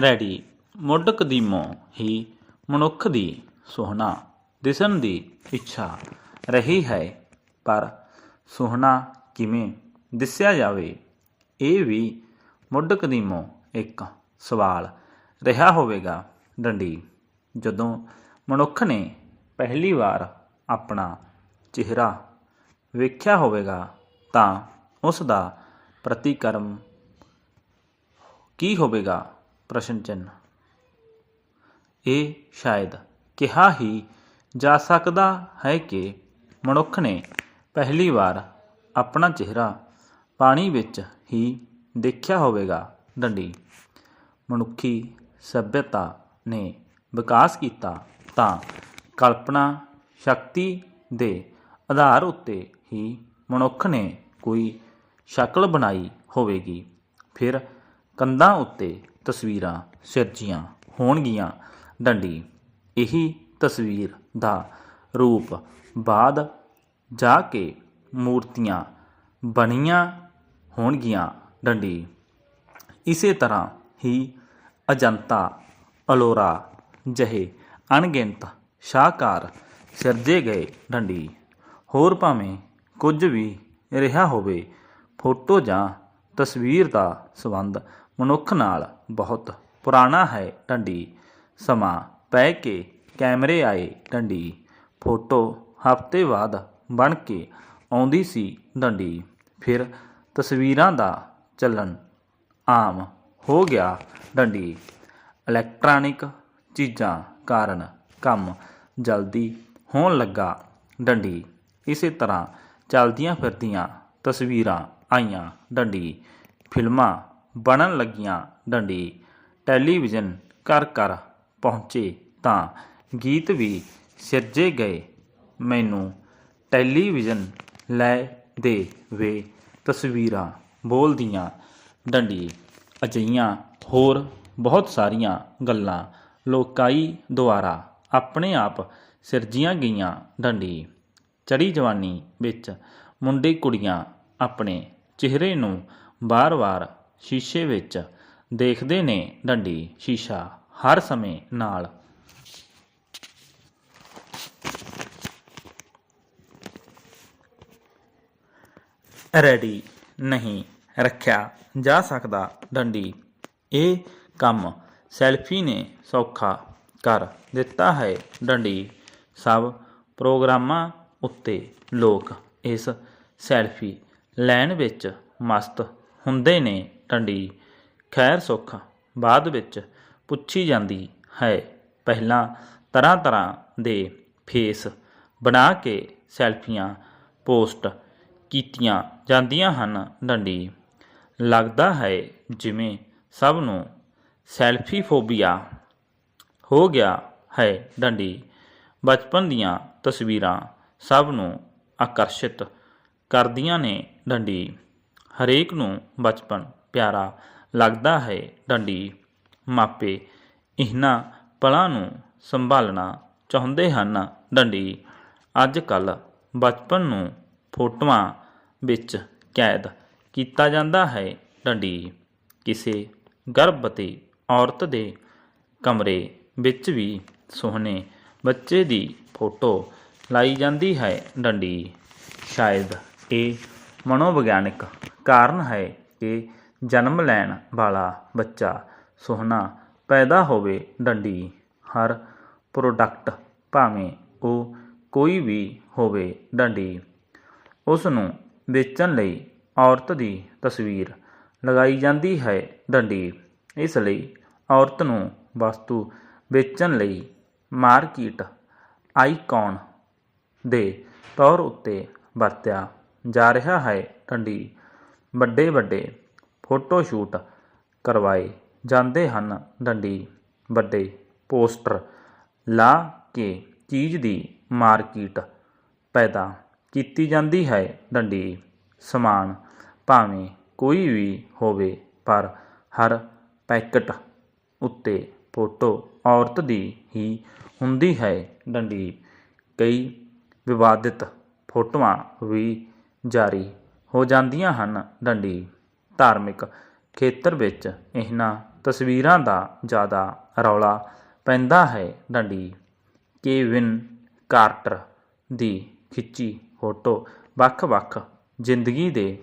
Ready. ਮੁੱਢ ਕਦੀਮੋਂ ਹੀ ਮਨੁੱਖ ਦੀ ਸੁਹਣਾ, ਦਿਸਣ ਦੀ ਇੱਛਾ ਰਹੀ ਹੈ, ਪਰ ਸੁਹਣਾ ਕਿਵੇਂ ਦਿਸਿਆ ਜਾਵੇ, ਇਹ ਵੀ ਮੁੱਢ ਕਦੀਮੋਂ ਇੱਕ ਸਵਾਲ ਰਿਹਾ ਹੋਵੇਗਾ। ਡੰਡੀ, ਜਦੋਂ ਮਨੁੱਖ ਨੇ ਪਹਿਲੀ ਵਾਰ ਆਪਣਾ ਚਿਹਰਾ ਵੇਖਿਆ ਹੋਵੇਗਾ, ਤਾਂ ਉਸ ਦਾ ਪ੍ਰਤੀਕਰਮ ਕੀ ਹੋਵੇਗਾ? ਪ੍ਰਸ਼ਨ ਚਿੰਨ੍ਹ। ਇਹ ਸ਼ਾਇਦ ਕਿਹਾ ਹੀ ਜਾ ਸਕਦਾ ਹੈ ਕਿ ਮਨੁੱਖ ਨੇ ਪਹਿਲੀ ਵਾਰ ਆਪਣਾ ਚਿਹਰਾ ਪਾਣੀ ਵਿੱਚ ਹੀ ਦੇਖਿਆ ਹੋਵੇਗਾ। ਡੰਡੀ। ਮਨੁੱਖੀ ਸਭਿਅਤਾ ਨੇ ਵਿਕਾਸ ਕੀਤਾ ਤਾਂ ਕਲਪਨਾ ਸ਼ਕਤੀ ਦੇ ਆਧਾਰ ਉੱਤੇ ਹੀ ਮਨੁੱਖ ਨੇ ਕੋਈ ਸ਼ਕਲ ਬਣਾਈ ਹੋਵੇਗੀ। ਫਿਰ ਕੰਧਾਂ ਉੱਤੇ ਤਸਵੀਰਾਂ ਸਿਰਜੀਆਂ ਹੋਣਗੀਆਂ। ਡੰਡੀ, ਇਹੀ ਤਸਵੀਰ ਦਾ ਰੂਪ ਬਾਅਦ ਜਾ ਕੇ ਮੂਰਤੀਆਂ ਬਣੀਆਂ ਹੋਣਗੀਆਂ। ਡੰਡੀ, ਇਸੇ ਤਰ੍ਹਾਂ ਹੀ ਅਜੰਤਾ, ਅਲੋਰਾ ਜਹੇ ਅਣਗਿਣਤ ਸ਼ਾਹਕਾਰ ਸਿਰਜੇ ਗਏ। ਡੰਡੀ, ਹੋਰ ਭਾਵੇਂ ਕੁਝ ਵੀ ਰਿਹਾ ਹੋਵੇ, ਫੋਟੋ ਜਾਂ ਤਸਵੀਰ ਦਾ ਸੰਬੰਧ ਮਨੁੱਖ ਨਾਲ ਬਹੁਤ ਪੁਰਾਣਾ ਹੈ ਡੰਡੀ ਸਮਾਂ ਪੈ ਕੇ ਕੈਮਰੇ ਆਏ ਡੰਡੀ ਫੋਟੋ ਹਫ਼ਤੇ ਬਾਅਦ ਬਣ ਕੇ ਆਉਂਦੀ ਸੀ ਡੰਡੀ ਫਿਰ ਤਸਵੀਰਾਂ ਦਾ ਚੱਲਣ ਆਮ ਹੋ ਗਿਆ ਡੰਡੀ ਇਲੈਕਟ੍ਰੋਨਿਕ ਚੀਜ਼ਾਂ ਕਾਰਨ ਕੰਮ ਜਲਦੀ ਹੋਣ ਲੱਗਾ ਡੰਡੀ ਇਸੇ ਤਰ੍ਹਾਂ ਚਲਦੀਆਂ ਫਿਰਦੀਆਂ ਤਸਵੀਰਾਂ ਆਈਆਂ ਡੰਡੀ ਫਿਲਮਾਂ ਬਣਨ ਲੱਗੀਆਂ। ਡੰਡੀ ਟੈਲੀਵਿਜ਼ਨ ਘਰ ਘਰ ਪਹੁੰਚੇ ਤਾਂ ਗੀਤ ਵੀ ਸਿਰਜੇ ਗਏ। ਮੈਨੂੰ ਟੈਲੀਵਿਜ਼ਨ ਲੈ ਦੇ ਵੇ ਤਸਵੀਰਾਂ ਬੋਲਦੀਆਂ। ਡੰਡੀ ਅਜਿਹੀਆਂ ਹੋਰ ਬਹੁਤ ਸਾਰੀਆਂ ਗੱਲਾਂ ਲੋਕਾਈ ਦੁਆਰਾ ਆਪਣੇ ਆਪ ਸਿਰਜੀਆਂ ਗਈਆਂ। ਡੰਡੀ ਚੜੀ ਜਵਾਨੀ ਵਿੱਚ ਮੁੰਡੇ ਕੁੜੀਆਂ ਆਪਣੇ ਚਿਹਰੇ ਨੂੰ ਵਾਰ-ਵਾਰ ਸ਼ੀਸ਼ੇ ਵਿੱਚ ਦੇਖਦੇ ਨੇ ਡੰਡੀ ਸ਼ੀਸ਼ਾ ਹਰ ਸਮੇਂ ਨਾਲ। ਰੈਡੀ ਨਹੀਂ ਰੱਖਿਆ ਜਾ ਸਕਦਾ ਡੰਡੀ। ਇਹ ਕੰਮ ਸੈਲਫੀ ਨੇ ਸੌਖਾ ਕਰ ਦਿੱਤਾ ਹੈ ਡੰਡੀ। ਸਭ ਪ੍ਰੋਗਰਾਮਾਂ ਉੱਤੇ ਲੋਕ ਇਸ ਸੈਲਫੀ ਲੈਣ ਵਿੱਚ ਮਸਤ ਹੁੰਦੇ ਨੇ। ਡੰਡੀ ਖੈਰ ਸੁੱਖ, ਬਾਅਦ ਵਿੱਚ ਪੁੱਛੀ ਜਾਂਦੀ ਹੈ। ਪਹਿਲਾਂ ਤਰ੍ਹਾਂ ਤਰ੍ਹਾਂ ਦੇ ਫੇਸ ਬਣਾ ਕੇ ਸੈਲਫੀਆਂ ਪੋਸਟ ਕੀਤੀਆਂ ਜਾਂਦੀਆਂ ਹਨ ਡੰਡੀ। ਲੱਗਦਾ ਹੈ ਜਿਵੇਂ ਸਭ ਨੂੰ ਸੈਲਫੀ ਫੋਬੀਆ ਹੋ ਗਿਆ ਹੈ ਡੰਡੀ। ਬਚਪਨ ਦੀਆਂ ਤਸਵੀਰਾਂ ਸਭ ਨੂੰ ਆਕਰਸ਼ਿਤ ਕਰਦੀਆਂ ਨੇ ਡੰਡੀ। ਹਰੇਕ ਨੂੰ ਬਚਪਨ ਪਿਆਰਾ ਲੱਗਦਾ ਹੈ। ਡੰਡੀ ਮਾਪੇ ਇਹਨਾਂ ਪਲਾਂ ਨੂੰ ਸੰਭਾਲਣਾ ਚਾਹੁੰਦੇ ਹਨ। ਡੰਡੀ ਅੱਜ ਕੱਲ ਬਚਪਨ ਨੂੰ ਫੋਟੋਆਂ ਵਿੱਚ ਕੈਦ ਕੀਤਾ ਜਾਂਦਾ ਹੈ। ਡੰਡੀ ਕਿਸੇ ਗਰਭਵਤੀ ਔਰਤ ਦੇ ਕਮਰੇ ਵਿੱਚ ਵੀ ਸੋਹਣੇ ਬੱਚੇ ਦੀ ਫੋਟੋ ਲਾਈ ਜਾਂਦੀ ਹੈ। ਡੰਡੀ ਸ਼ਾਇਦ ਇਹ ਮਨੋਵਿਗਿਆਨਕ ਕਾਰਨ ਹੈ ਕਿ ਜਨਮ ਲੈਣ ਵਾਲਾ ਬੱਚਾ ਸੋਹਣਾ ਪੈਦਾ ਹੋਵੇ ਡੰਡੀ, ਹਰ ਪ੍ਰੋਡਕਟ ਭਾਵੇਂ ਉਹ ਕੋਈ ਵੀ ਹੋਵੇ ਡੰਡੀ। ਉਸ ਨੂੰ ਵੇਚਣ ਲਈ ਔਰਤ ਦੀ ਤਸਵੀਰ ਲਗਾਈ ਜਾਂਦੀ ਹੈ ਡੰਡੀ। ਇਸ ਲਈ ਔਰਤ ਨੂੰ ਵਸਤੂ ਵੇਚਣ ਲਈ ਮਾਰਕੀਟ ਆਈਕਨ ਦੇ ਤੌਰ ਉੱਤੇ ਵਰਤਿਆ ਜਾ ਰਿਹਾ ਹੈ। ਡੰਡੀ ਵੱਡੇ ਵੱਡੇ ਫੋਟੋ ਸ਼ੂਟ ਕਰਵਾਏ ਜਾਂਦੇ ਹਨ। ਡੰਡੀ, ਵੱਡੇ ਪੋਸਟਰ ਲਾ ਕੇ ਚੀਜ਼ ਦੀ ਮਾਰਕੀਟ ਪੈਦਾ ਕੀਤੀ ਜਾਂਦੀ ਹੈ। ਡੰਡੀ, ਸਮਾਨ ਭਾਵੇਂ ਕੋਈ ਵੀ ਹੋਵੇ, ਪਰ ਹਰ ਪੈਕਟ ਉੱਤੇ ਫੋਟੋ ਔਰਤ ਦੀ ਹੀ ਹੁੰਦੀ ਹੈ। ਡੰਡੀ, ਕਈ ਵਿਵਾਦਿਤ ਫੋਟੋਆਂ ਵੀ ਜਾਰੀ ਹੋ ਜਾਂਦੀਆਂ ਹਨ। ਡੰਡੀ ਧਾਰਮਿਕ ਖੇਤਰ ਵਿੱਚ ਇਹਨਾਂ ਤਸਵੀਰਾਂ ਦਾ ਜ਼ਿਆਦਾ ਰੌਲਾ ਪੈਂਦਾ ਹੈ। ਡੰਡੀ ਕੇਵਿਨ ਕਾਰਟਰ ਦੀ ਖਿੱਚੀ ਫੋਟੋ ਵੱਖ-ਵੱਖ ਜ਼ਿੰਦਗੀ ਦੇ